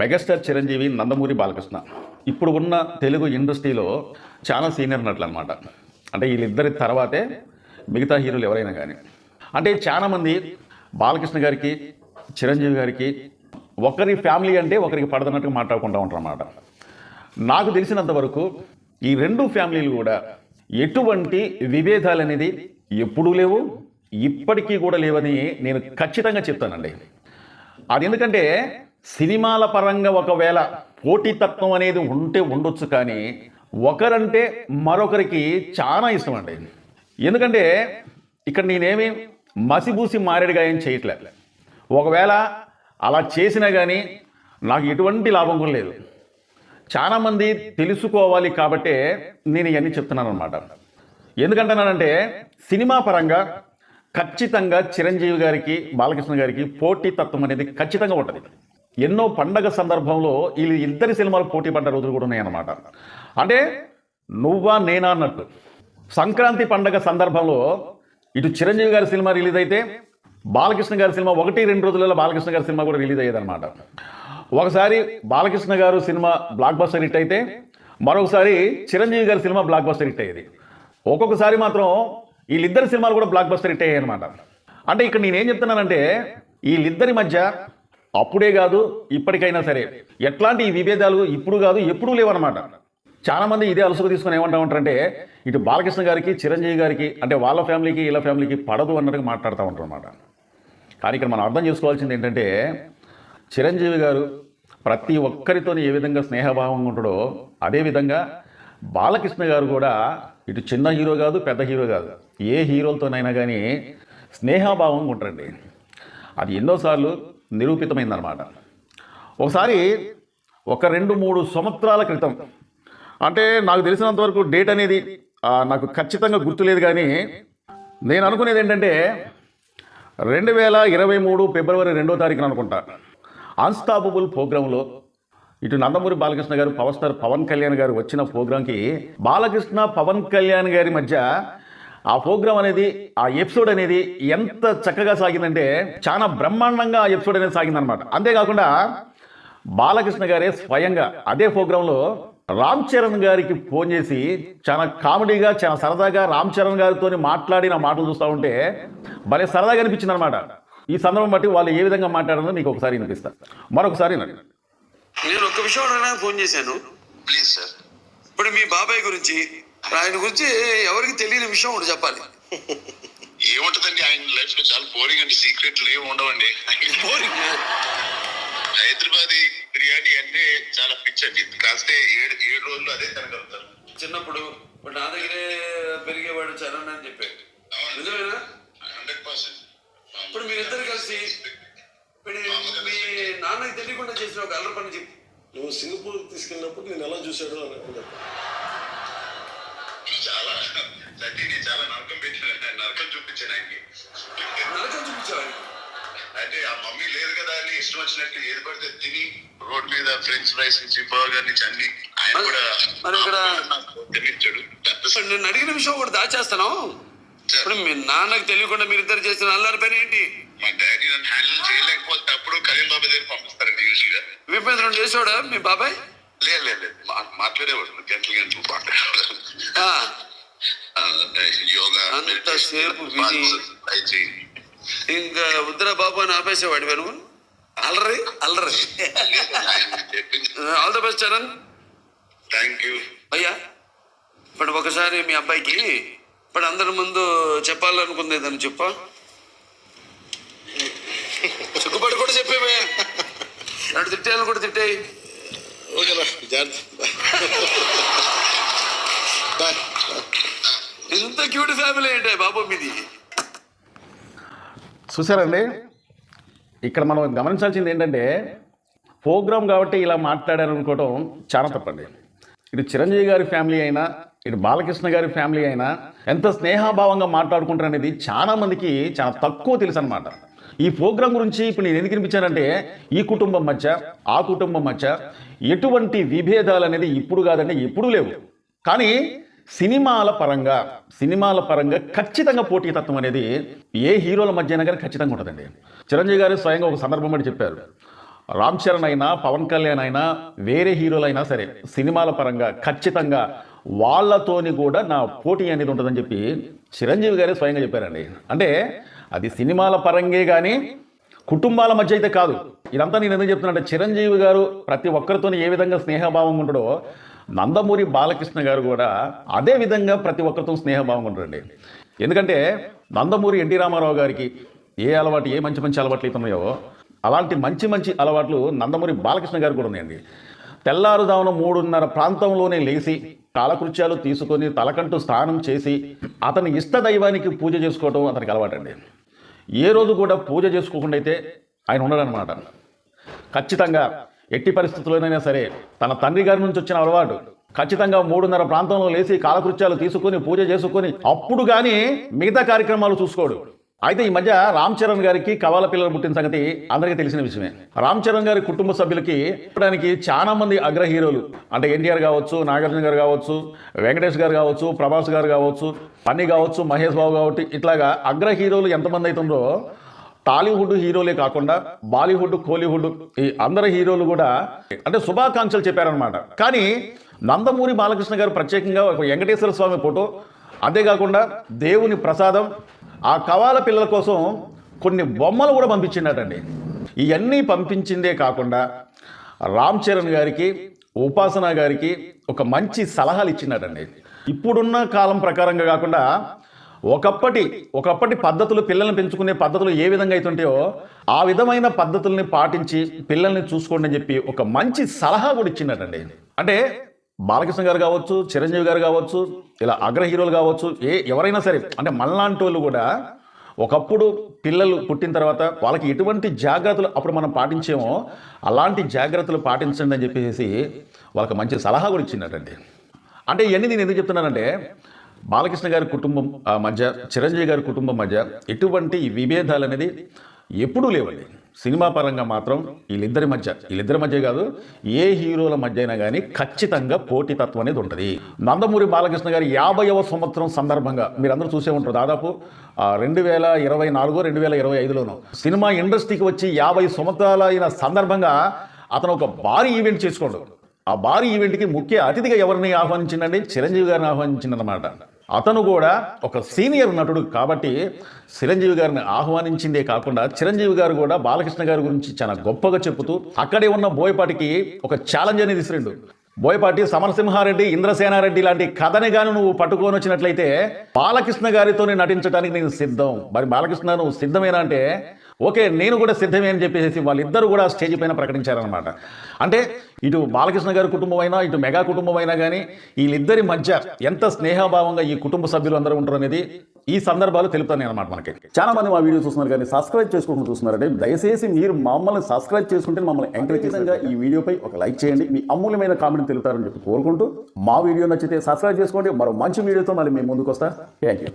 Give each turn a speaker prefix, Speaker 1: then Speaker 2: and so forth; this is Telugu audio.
Speaker 1: మెగాస్టార్ చిరంజీవి నందమూరి బాలకృష్ణ. ఇప్పుడు ఉన్న తెలుగు ఇండస్ట్రీలో చాలా సీనియర్ నటులు అనమాట అంటే వీళ్ళిద్దరి తర్వాతే మిగతా హీరోలు ఎవరైనా కానీ అంటే చాలామంది బాలకృష్ణ గారికి చిరంజీవి గారికి ఒకరి ఫ్యామిలీ అంటే ఒకరికి పడదన్నట్టుగా మాట్లాడుకుంటూ ఉంటారు అన్నమాట నాకు తెలిసినంత వరకు ఈ రెండు ఫ్యామిలీలు కూడా ఎటువంటి విభేదాలు అనేది ఎప్పుడూ లేవు ఇప్పటికీ కూడా లేవని నేను ఖచ్చితంగా చెప్తానండి. అది ఎందుకంటే సినిమాల పరంగా ఒకవేళ పోటీతత్వం అనేది ఉంటే ఉండొచ్చు కానీ ఒకరంటే మరొకరికి చాలా ఇష్టం అండి. ఎందుకంటే ఇక్కడ నేనేమి మసిబూసి మారేడుగా ఏం చేయట్లేదు ఒకవేళ అలా చేసినా కానీ నాకు ఎటువంటి లాభం కూడా లేదు. చాలామంది తెలుసుకోవాలి కాబట్టే నేను ఇవన్నీ చెప్తున్నాను అనమాట ఎందుకంటున్నానంటే సినిమా పరంగా ఖచ్చితంగా చిరంజీవి గారికి బాలకృష్ణ గారికి పోటీతత్వం అనేది ఖచ్చితంగా ఉంటుంది. ఎన్నో పండగ సందర్భంలో వీళ్ళు ఇద్దరి సినిమాలు పోటీ పడ్డ రోజులు కూడా ఉన్నాయన్నమాట. అంటే నువ్వా నేనా అన్నట్టు. సంక్రాంతి పండగ సందర్భంలో ఇటు చిరంజీవి గారి సినిమా రిలీజ్ అయితే బాలకృష్ణ గారి సినిమా ఒకటి రెండు రోజులలో బాలకృష్ణ గారి సినిమా కూడా రిలీజ్ అయ్యేదన్నమాట. ఒకసారి బాలకృష్ణ గారు సినిమా బ్లాక్ బస్టర్ హిట్ అయితే మరొకసారి చిరంజీవి గారి సినిమా బ్లాక్ బస్టర్ హిట్ అయ్యేది. ఒక్కొక్కసారి మాత్రం వీళ్ళిద్దరి సినిమాలు కూడా బ్లాక్ బస్టర్ హిట్ అయ్యాయి అనమాట అంటే ఇక్కడ నేనేం చెప్తున్నానంటే వీళ్ళిద్దరి మధ్య అప్పుడే కాదు ఇప్పటికైనా సరే. ఎట్లాంటి ఈ విభేదాలు ఇప్పుడు కాదు ఎప్పుడూ లేవన్నమాట. చాలామంది ఇదే అలసుకు తీసుకుని ఏమంటా ఉంటారంటే ఇటు బాలకృష్ణ గారికి చిరంజీవి గారికి అంటే వాళ్ళ ఫ్యామిలీకి వీళ్ళ ఫ్యామిలీకి పడదు అన్నట్టుగా మాట్లాడుతూ ఉంటారు అనమాట కానీ ఇక్కడ మనం అర్థం చేసుకోవాల్సింది ఏంటంటే చిరంజీవి గారు ప్రతి ఒక్కరితో ఏ విధంగా స్నేహభావంగా ఉంటాడో అదేవిధంగా బాలకృష్ణ గారు కూడా ఇటు చిన్న హీరో కాదు పెద్ద హీరో కాదు. ఏ హీరోలతోనైనా కానీ స్నేహభావంగా ఉంటారండి. అది ఎన్నోసార్లు నిరూపితమైందనమాట ఒకసారి ఒక రెండు మూడు సంవత్సరాల క్రితం అంటే నాకు తెలిసినంత వరకు డేట్ అనేది నాకు ఖచ్చితంగా గుర్తులేదు కానీ నేను అనుకునేది ఏంటంటే రెండు వేల ఇరవై మూడు ఫిబ్రవరి రెండో తారీఖున అనుకుంటా. అన్స్టాపబుల్ ప్రోగ్రాంలో ఇటు నందమూరి బాలకృష్ణ గారు పవర్ స్టార్ పవన్ కళ్యాణ్ గారు వచ్చిన ప్రోగ్రాంకి బాలకృష్ణ పవన్ కళ్యాణ్ గారి మధ్య ఆ ప్రోగ్రాం అనేది ఆ ఎపిసోడ్ అనేది ఎంత చక్కగా సాగిందంటే చాలా బ్రహ్మాండంగా ఆ ఎపిసోడ్ అనేది సాగిందనమాట అంతేకాకుండా బాలకృష్ణ గారే స్వయంగా అదే ప్రోగ్రాంలో రామ్ చరణ్ గారికి ఫోన్ చేసి చాలా కామెడీగా చాలా సరదాగా రామ్ చరణ్ గారితో మాట్లాడిన మాటలు చూస్తూ ఉంటే భలే సరదాగా అనిపించింది అనమాట ఈ సందర్భం బట్టి వాళ్ళు ఏ విధంగా మాట్లాడారో నీకు ఒకసారి వినిపిస్తా. మరొకసారి వినండి.
Speaker 2: నేను ఒక్క విషయం ఫోన్ చేశాను.
Speaker 3: Please sir.
Speaker 2: ఇప్పుడు మీ బాబాయ్ గురించి ఆయన గురించి ఎవరికి తెలియని విషయం ఒకటి చెప్పాలి.
Speaker 3: ఏముంటదండి? ఆయన లైఫ్లో చాలా బోరింగ్ అంటే సీక్రెట్లు ఏమి ఉండవండి. హైదరాబాద్ బిర్యానీ అంటే చాలా పిచ్ అండి. కాస్తే ఏడు ఏడు రోజులు అదే తినగలుగుతారు.
Speaker 2: చిన్నప్పుడు నా దగ్గరే పెరిగేవాడు చరణ్ అని చెప్పాడు. నిజమేనా?
Speaker 3: Hundred percent.
Speaker 2: ఇప్పుడు మీరిద్దరు కలిసి ఇప్పుడు మీ నాన్నకి తెలియకుండా చేసిన ఒక అల్లరి పని చెప్పు.
Speaker 4: నువ్వు సింగపూర్ తీసుకెళ్ళినప్పుడు నేను ఎలా చూశాడో అని
Speaker 3: నరకం అంటే ఆ మమ్మీ లేదు కదా అని ఇష్టం వచ్చినట్టు ఏది పడితే తిని రోడ్ మీద ఫ్రెంచ్ ఫ్రైస్ నుంచి బర్గర్ నుంచి అన్ని ఆయన కూడా
Speaker 2: మరి ఇక్కడ-
Speaker 3: తినిచ్చాడు
Speaker 2: నేను అడిగిన విషయం ఒకటి దాచేస్తాను. ఇప్పుడు మీ నాన్నకి తెలియకుండా మీరిద్దరు చేసిన అల్లరి పని ఏంటి?
Speaker 3: మా డాడీ నన్ను హ్యాండిల్ చేయలేకపోతే అప్పుడు కరీం బాబా దగ్గర పంపిస్తారండి యూజువల్గా?
Speaker 2: విభేదనం చేసాడా మీ బాబాయ్?
Speaker 3: లేదు లేదు మాట్లాడేవాడు. గంటలు గంటలు మాట్లాడేవాడు.
Speaker 2: అంతసేపు విని. ఇంకా ఉత్తర బాబు అని ఆపేసేవాడు నువ్వు? అల్లరి? అల్లరి. All the best Charan
Speaker 3: thank you
Speaker 2: అయ్యా ఇప్పుడు ఒకసారి మీ అబ్బాయికి ఇప్పుడు అందరి ముందు చెప్పాలనుకుంది ఏదని చెప్పా. సిగ్గుపడి కూడా చెప్పేవే నన్ను తిట్టాలని కూడా తిట్టాయి.
Speaker 4: ఓకేనా జాగ్రత్త.
Speaker 2: ఎంత క్యూట్ ఫ్యామిలీ అంటే బాబు మీది.
Speaker 1: చూసారండి ఇక్కడ మనం గమనించాల్సింది ఏంటంటే ప్రోగ్రామ్ కాబట్టి ఇలా మాట్లాడారు అనుకోవడం చాలా తప్పండి. ఇటు చిరంజీవి గారి ఫ్యామిలీ అయినా ఇటు బాలకృష్ణ గారి ఫ్యామిలీ అయినా ఎంత స్నేహభావంగా మాట్లాడుకుంటారు అనేది చాలా మందికి చాలా తక్కువ తెలుసు అనమాట ఈ ప్రోగ్రాం గురించి ఇప్పుడు నేను ఎందుకు వినిపించానంటే ఈ కుటుంబం మధ్య ఆ కుటుంబం మధ్య ఎటువంటి విభేదాలు అనేది ఇప్పుడు కాదండి ఎప్పుడూ లేవు. కానీ సినిమాల పరంగా సినిమాల పరంగా ఖచ్చితంగా పోటీతత్వం అనేది ఏ హీరోల మధ్య అయినా కానీ ఖచ్చితంగా ఉంటుందండి. చిరంజీవి గారు స్వయంగా ఒక సందర్భం అని చెప్పారు. రామ్ చరణ్ అయినా పవన్ కళ్యాణ్ అయినా వేరే హీరోలైనా సరే సినిమాల పరంగా ఖచ్చితంగా వాళ్ళతోని కూడా నా పోటీ అనేది ఉంటుందని చెప్పి చిరంజీవి గారే స్వయంగా చెప్పారండి. అంటే అది సినిమాల పరంగే కానీ కుటుంబాల మధ్య అయితే కాదు. ఇదంతా నేను ఎందుకు చెప్తున్నా చిరంజీవి గారు ప్రతి ఒక్కరితో ఏ విధంగా స్నేహభావం ఉంటాడో నందమూరి బాలకృష్ణ గారు కూడా అదే విధంగా ప్రతి ఒక్కరితో స్నేహభావం ఉంటారండి ఎందుకంటే నందమూరి ఎన్టీ రామారావు గారికి ఏ అలవాటు ఏ మంచి మంచి అలవాట్లు అయితే అలాంటి మంచి మంచి అలవాట్లు నందమూరి బాలకృష్ణ గారు కూడా ఉన్నాయండి. తెల్లారుదామున మూడున్నర ప్రాంతంలోనే లేచి కాలకృత్యాలు తీసుకొని తలకంటూ స్నానం చేసి అతని ఇష్ట దైవానికి పూజ చేసుకోవడం అతనికి అలవాటండి. ఏ రోజు కూడా పూజ చేసుకోకుండా అయితే ఆయన ఉండడనమాట ఖచ్చితంగా ఎట్టి పరిస్థితుల్లోనైనా సరే తన తండ్రి గారి నుంచి వచ్చిన అలవాటు. ఖచ్చితంగా మూడున్నర ప్రాంతంలో లేచి కాలకృత్యాలు తీసుకొని పూజ చేసుకొని అప్పుడు కానీ మిగతా కార్యక్రమాలు చూసుకోడు. అయితే ఈ మధ్య రామ్ చరణ్ గారికి కవాల పిల్లలు పుట్టిన సంగతి అందరికీ తెలిసిన విషయమే. రామ్ చరణ్ గారి కుటుంబ సభ్యులకి చెప్పడానికి చాలా మంది అగ్ర హీరోలు. అంటే ఎన్టీఆర్ కావచ్చు నాగార్జున గారు కావచ్చు వెంకటేష్ గారు కావచ్చు ప్రభాస్ గారు కావచ్చు పన్ని కావచ్చు మహేష్ బాబు కాబట్టి ఇట్లాగా అగ్ర హీరోలు ఎంతమంది అవుతుందో టాలీవుడ్ హీరోలే కాకుండా బాలీవుడ్ కోలీవుడ్ ఈ అందరు హీరోలు కూడా అంటే శుభాకాంక్షలు చెప్పారనమాట కానీ నందమూరి బాలకృష్ణ గారు ప్రత్యేకంగా ఒక వెంకటేశ్వర స్వామి ఫోటో అంతేకాకుండా దేవుని ప్రసాదం ఆ కవాల పిల్లల కోసం కొన్ని బొమ్మలు కూడా పంపించిండటండి ఇవన్నీ పంపించిందే కాకుండా రామ్ చరణ్ గారికి ఉపాసన గారికి ఒక మంచి సలహాలు ఇచ్చినాడండి ఇప్పుడున్న కాలం ప్రకారంగా కాకుండా ఒకప్పటి ఒకప్పటి పద్ధతులు పిల్లల్ని పెంచుకునే పద్ధతులు ఏ విధంగా అవుతుంటాయో ఆ విధమైన పద్ధతుల్ని పాటించి పిల్లల్ని చూసుకోండి అని చెప్పి ఒక మంచి సలహా కూడా ఇచ్చిండటండి అంటే బాలకృష్ణ గారు కావచ్చు చిరంజీవి గారు కావచ్చు ఇలా అగ్ర హీరోలు కావచ్చు ఏ ఎవరైనా సరే అంటే మనలాంటి వాళ్ళు కూడా ఒకప్పుడు పిల్లలు పుట్టిన తర్వాత వాళ్ళకి ఎటువంటి జాగ్రత్తలు అప్పుడు మనం పాటించేమో అలాంటి జాగ్రత్తలు పాటించండి అని చెప్పేసి వాళ్ళకి మంచి సలహా కూడా ఇచ్చిండటండి అంటే ఇవన్నీ నేను ఎందుకు చెప్తున్నానంటే బాలకృష్ణ గారి కుటుంబం మధ్య చిరంజీవి గారి కుటుంబం మధ్య ఎటువంటి విభేదాలు అనేది ఎప్పుడూ లేవండి. సినిమా పరంగా మాత్రం వీళ్ళిద్దరి మధ్య వీళ్ళిద్దరి మధ్య కాదు ఏ హీరోల మధ్య అయినా కానీ ఖచ్చితంగా పోటీతత్వం అనేది ఉంటుంది. నందమూరి బాలకృష్ణ గారి యాభైవ సంవత్సరం సందర్భంగా మీరందరూ చూసే ఉంటారు. దాదాపు రెండు వేల ఇరవై నాలుగు రెండు వేల ఇరవై ఐదులోనూ సినిమా ఇండస్ట్రీకి వచ్చి యాభై సంవత్సరాల అయిన సందర్భంగా అతను ఒక భారీ ఈవెంట్ చేసుకోండు. ఆ భారీ ఈవెంట్కి ముఖ్య అతిథిగా ఎవరిని ఆహ్వానించిందండి? చిరంజీవి గారిని ఆహ్వానించిందన్నమాట. అతను కూడా ఒక సీనియర్ నటుడు కాబట్టి చిరంజీవి గారిని ఆహ్వానించిందే కాకుండా చిరంజీవి గారు కూడా బాలకృష్ణ గారి గురించి చాలా గొప్పగా చెబుతూ అక్కడే ఉన్న బోయపాటికి ఒక ఛాలెంజ్ అనేది ఇసిరిండు. బోయపాటి సమరసింహారెడ్డి ఇంద్రసేనారెడ్డి లాంటి కథని గాను నువ్వు పట్టుకొని వచ్చినట్లయితే బాలకృష్ణ గారితోనే నటించడానికి నేను సిద్ధం. మరి బాలకృష్ణ నువ్వు సిద్ధమేనా అంటే ఓకే నేను కూడా సిద్ధమే అని చెప్పేసి వాళ్ళిద్దరూ కూడా స్టేజ్ పైన ప్రకటించారనమాట అంటే ఇటు బాలకృష్ణ గారి కుటుంబం అయినా ఇటు మెగా కుటుంబం అయినా కానీ వీళ్ళిద్దరి మధ్య ఎంత స్నేహభావంగా ఈ కుటుంబ సభ్యులు అందరూ ఉంటారు అనేది ఈ సందర్భాలు తెలుపుతాను అనమాట మనకి. చాలా మంది మా వీడియో చూస్తున్నారు కానీ సబ్స్క్రైబ్ చేసుకోకుండా చూస్తున్నారంటే దయచేసి మీరు మమ్మల్ని సబ్స్క్రైబ్ చేసుకుంటే మమ్మల్ని ఎంకరేజ్ చేసేందుకు ఈ వీడియోపై ఒక లైక్ చేయండి. మీ అమూల్యమైన కామెంట్ తెలుపుతారని చెప్పి కోరుకుంటూ మా వీడియో నచ్చితే సబ్స్క్రైబ్ చేసుకోండి. మరో మంచి వీడియోతో మళ్ళీ మేము ముందుకు వస్తా థ్యాంక్ యూ.